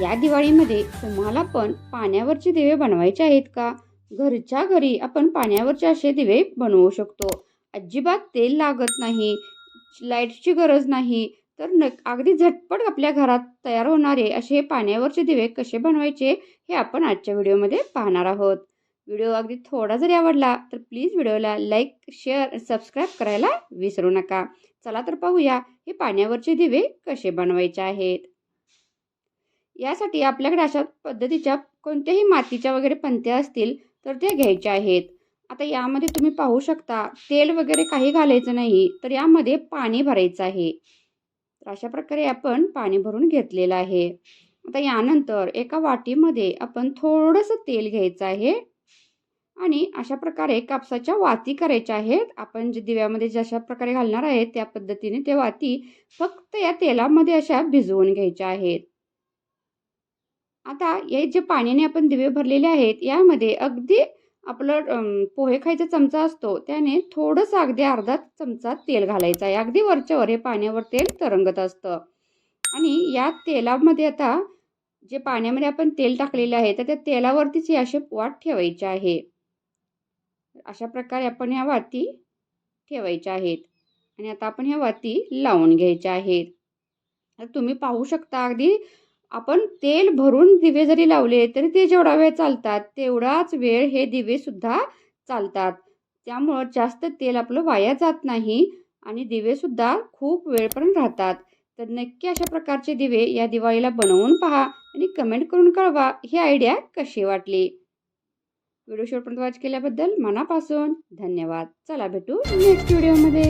या दिवाळीमध्ये तुम्हाला पण पाण्यावरचे दिवे बनवायचे आहेत का? घरच्या घरी आपण पाण्यावरचे असे दिवे बनवू शकतो. अजिबात तेल लागत नाही लाईटची गरज नाही. तर न अगदी झटपट आपल्या घरात तयार होणारे असे पाण्यावरचे दिवे कसे बनवायचे हे आपण आजच्या व्हिडिओमध्ये पाहणार आहोत. व्हिडिओ अगदी थोडा जरी आवडला तर प्लीज व्हिडिओला लाईक शेअर सबस्क्राईब करायला विसरू नका. चला तर पाहूया हे पाण्यावरचे दिवे कसे बनवायचे आहेत. यासाठी आपल्याकडे अशा पद्धतीच्या कोणत्याही मातीच्या वगैरे पंत्या असतील तर त्या घ्यायच्या आहेत. आता यामध्ये तुम्ही पाहू शकता तेल वगैरे काही घालायचं नाही तर यामध्ये पाणी भरायचं आहे. तर अशा प्रकारे आपण पाणी भरून घेतलेलं आहे. आता यानंतर एका वाटीमध्ये आपण थोडंसं तेल घ्यायचं आहे. आणि अशा प्रकारे कापसाच्या वाती करायच्या आहेत. आपण जे दिव्यामध्ये जशा प्रकारे घालणार आहेत त्या पद्धतीने ते वाती फक्त या तेलामध्ये अशा भिजवून घ्यायच्या आहेत. आता हे जे पाण्याने आपण दिवे भरलेले आहेत यामध्ये अगदी आपलं पोहे खायचा चमचा असतो त्याने थोडंसं अगदी अर्धा चमचा तेल घालायचं आहे. अगदी वरच्यावर हे पाण्यावर तेल तरंगत असतं. आणि या तेलामध्ये आता जे पाण्यामध्ये आपण तेल टाकलेले आहे तर त्या तेलावरतीच ही अशी वाट ठेवायचे आहे. अशा प्रकारे आपण ह्या वाती ठेवायच्या आहेत. आणि आता आपण ह्या वाती लावून घ्यायच्या आहेत. तर तुम्ही पाहू शकता अगदी आपण तेल भरून दिवे जरी लावले तरी ते जेवढा वेळ चालतात तेवढाच वेळ हे दिवे सुद्धा चालतात. त्यामुळं जास्त तेल आपलं वाया जात नाही आणि दिवेसुद्धा खूप वेळपर्यंत राहतात. तर नक्की अशा प्रकारचे दिवे या दिवाळीला बनवून पहा आणि कमेंट करून कळवा ही आयडिया कशी वाटली. व्हिडिओ शेवटपर्यंत वॉच केल्याबद्दल मनापासून धन्यवाद. चला भेटू नेक्स्ट व्हिडिओमध्ये